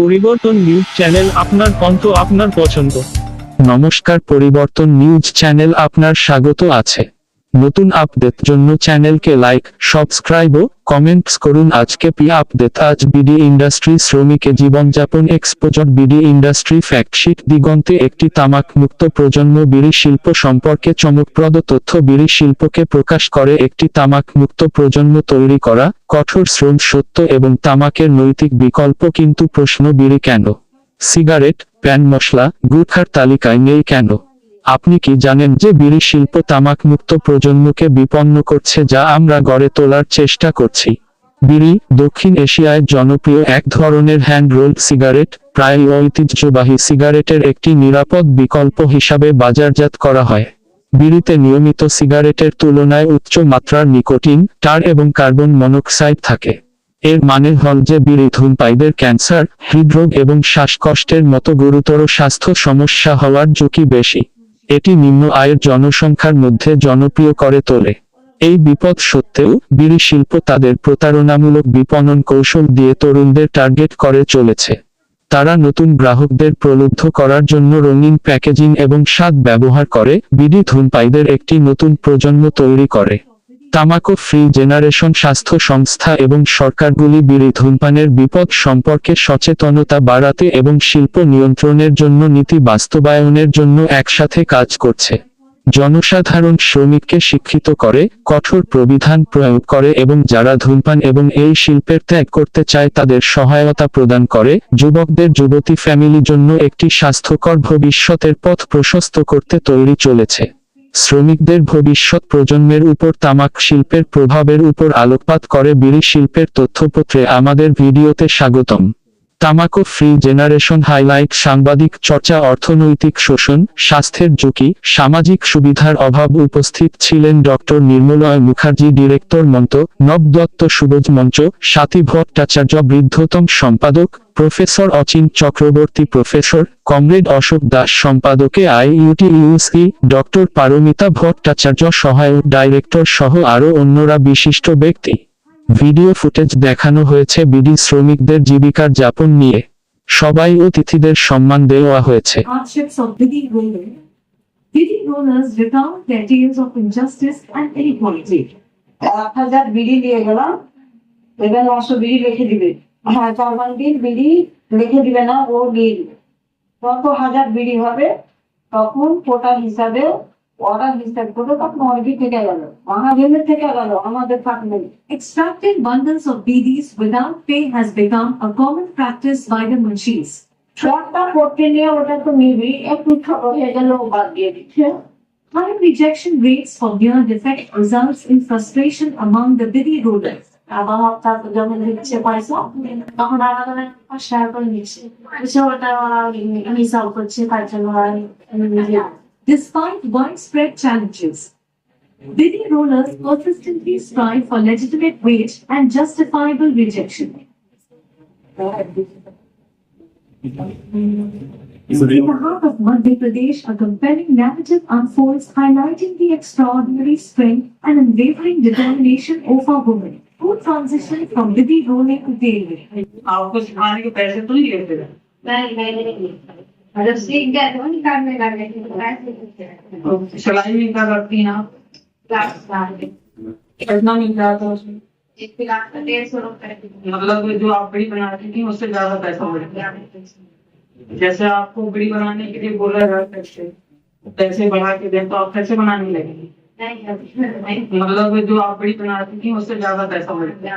পরিবর্তন news channel আপনার কণ্ঠ আপনার পছন্দ। নমস্কার পরিবর্তন নিউজ চ্যানেল আপনার স্বাগত আছে। নতুন আপডেট জন্য চ্যানেলকে লাইক, সাবস্ক্রাইব ও কমেন্টস করুন। আজকে পি আপডেট, আজ বিডি ইন্ডাস্ট্রি শ্রমিকে জীবনযাপন এক্সপোজর বিডি ইন্ডাস্ট্রি ফ্যাক্টশিট দিগন্তে একটি তামাক মুক্ত প্রজন্ম বিড়ি শিল্প সম্পর্কে চমকপ্রদ তথ্য। বিড়ি শিল্পকে প্রকাশ করে একটি তামাক মুক্ত প্রজন্ম তৈরি করা কঠোর শ্রম সত্য এবং তামাকের নৈতিক বিকল্প। কিন্তু প্রশ্ন, বিড়ি কেন? সিগারেট, প্যান মশলা, গুটখার তালিকায় নেই কেন? আপনি কি জানেন যে বিড়ি শিল্প তামাক মুক্ত প্রজন্মকে বিপন্ন করছে যা আমরা গড়ে তোলার চেষ্টা করছি? বিড়ি, দক্ষিণ এশিয়ায় জনপ্রিয় এক ধরনের হ্যান্ড রোল সিগারেট প্রায় ঐতিহ্যবাহী সিগারেটের একটি নিরাপদ বিকল্প হিসাবে বাজারজাত করা হয়। বিড়িতে নিয়মিত সিগারেটের তুলনায় উচ্চ মাত্রার নিকোটিন, টার এবং কার্বন মনোক্সাইড থাকে। এর মানে হল যে বিড়ি ধূমপায়ীদের ক্যান্সার, হৃদরোগ এবং শ্বাসকষ্টের মতো গুরুতর স্বাস্থ্য সমস্যা হওয়ার ঝুঁকি বেশি। এটি নিম্ন আয়ের জনসংখ্যার মধ্যে জনপ্রিয় করে তোলে। এই বিপদ সত্ত্বেও বিড়ি শিল্প তাদের প্রতারণামূলক বিপণন কৌশল দিয়ে তরুণদের টার্গেট করে চলেছে। তারা নতুন গ্রাহকদের প্রলুব্ধ করার জন্য রঙিন প্যাকেজিং এবং স্বাদ ব্যবহার করে বিড়ি ধূমপাইদের একটি নতুন প্রজন্ম তৈরি করে। তামাকো ফ্রি জেনারেশন স্বাস্থ্য সংস্থা এবং সরকারগুলি বিড়ি ধূমপানের বিপদ সম্পর্কে সচেতনতা বাড়াতে এবং শিল্প নিয়ন্ত্রণের জন্য নীতি বাস্তবায়নের জন্য একসাথে কাজ করছে। জনসাধারণ শ্রমিককে শিক্ষিত করে, কঠোর প্রবিধান প্রয়োগ করে এবং যারা ধূমপান এবং এই শিল্পের ত্যাগ করতে চায় তাদের সহায়তা প্রদান করে, যুবকদের যুবতী ফ্যামিলি জন্য একটি স্বাস্থ্যকর ভবিষ্যতের পথ প্রশস্ত করতে তৈরি চলেছে। শ্রমিকদের ভবিষ্যৎ প্রজন্মের উপর তামাক শিল্পের প্রভাবের উপর আলোকপাত করে বিড়ি শিল্পের তথ্যপত্রে আমাদের ভিডিওতে স্বাগতম। তামাকো ফ্রি জেনারেশন হাইলাইট, সাংবাদিক চর্চা, অর্থনৈতিক শোষণ, স্বাস্থ্যের ঝুঁকি, সামাজিক সুবিধার অভাব উপস্থিত ছিলেন ডক্টর নির্মলয় মুখার্জি, ডিরেক্টর মন্ত নব দত্ত সুবোজ মঞ্চ, সাথী ভট্টাচার্য বৃদ্ধতম সম্পাদক, professor Achin Chakraborty professor, comrade Ashok Das সম্পাদকে IUT UC doctor Paramita Bhattacharya সহায়ক, ডাইরেক্টর সহ আরও অন্যরা বিশিষ্ট ব্যক্তি। ভিডিও ফুটেজ দেখানো হয়েছে বিডি শ্রমিকদের জীবিকার যাপন নিয়ে। সবাই অতিথিদের সম্মান দেওয়া হয়েছে। হাজার বিড়ি গেলাম, এবার নশো বিড়ি দিবে। হ্যাঁ দিন বিড়ি রেখে দিবে না, ও হাজার বিড়ি হবে, তখন কোটা হিসাবে ওরা হিসাব করে তখন অনেক থেকে গেল মহাজনের থেকে গেল আমাদের থাকবে না। Extracting bundles of BDs without pay has become a common practice by the munchies. ট্রাকটা করতে নিয়ে ওটা তো নিবি একটু ছোট হয়ে গেল বাদ দিয়ে দিচ্ছে High rejection rates for near defect results in frustration among the Bidi rulers. আবার হপ্তাহ যখন দিচ্ছে পয়সা তখন পাঁচশো টাকা করে নিচ্ছে ওটা হিসাব করছে তার জন্য Despite widespread challenges, Bidi rulers persistently strive for legitimate wage and justifiable rejection. In the heart of Madhya Pradesh, a compelling narrative unfolds highlighting the extraordinary strength and unwavering determination of our women who transition from Bidi ruling to daily. आपको सिखाने के पैसे तो नहीं लेते थे नहीं नहीं नहीं मतलब सीख गए तो नहीं लगे तो सिलाई भी कर रखती हैं आप कितना मिलता था उसमें एक क्लास का डेढ़ सौ रुपए मतलब जो आप बड़ी बनाती थी उससे ज़्यादा पैसा हो मिलता जैसे आपको बड़ी बनाने के लिए बोला जाता है पैसे बढ़ा के दें तो आप कैसे बनाने लगेंगे। मतलब जो आप बड़ी बनाती थी उससे ज़्यादा पैसा मिलता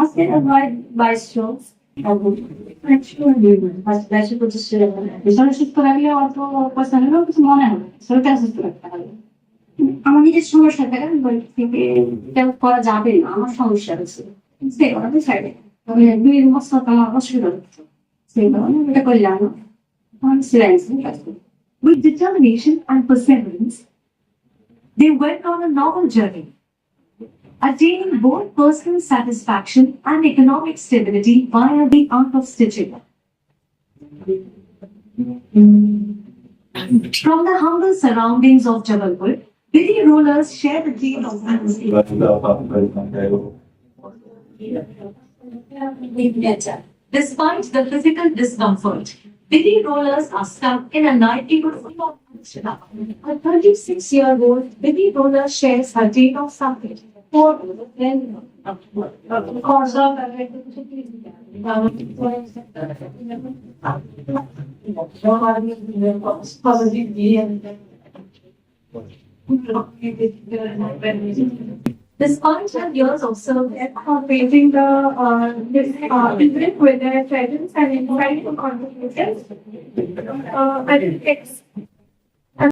আজকে হয় বাইশশো বাইশশো পঁচিশশো ভীষণ সুস্থ রাখলে অল্প পয়সা হলেও কিছু মনে হবে শরীরটা সুস্থ রাখতে হবে আমার নিজের সমস্যা থাকে বই থেকে এটা করা যাবে না আমার সমস্যা আছে সে করাতে চাইবে দুই বছর তো আমার অসুবিধা হচ্ছে Sì, no, non è quell'anno. Non silenzio, infatti. With determination and perseverance, they went on a novel journey, attaining both personal satisfaction and economic stability via the art of stitching. From the humble surroundings of Jabalpur, Bidi rollers share the dream of Despite the physical discomfort, Bidi rollers are stuck in a livelihood. A 36 year old Bidi roller shares her dream of something voor en This years for the uh, this, uh, different with their presence and insightful contributors. Uh, and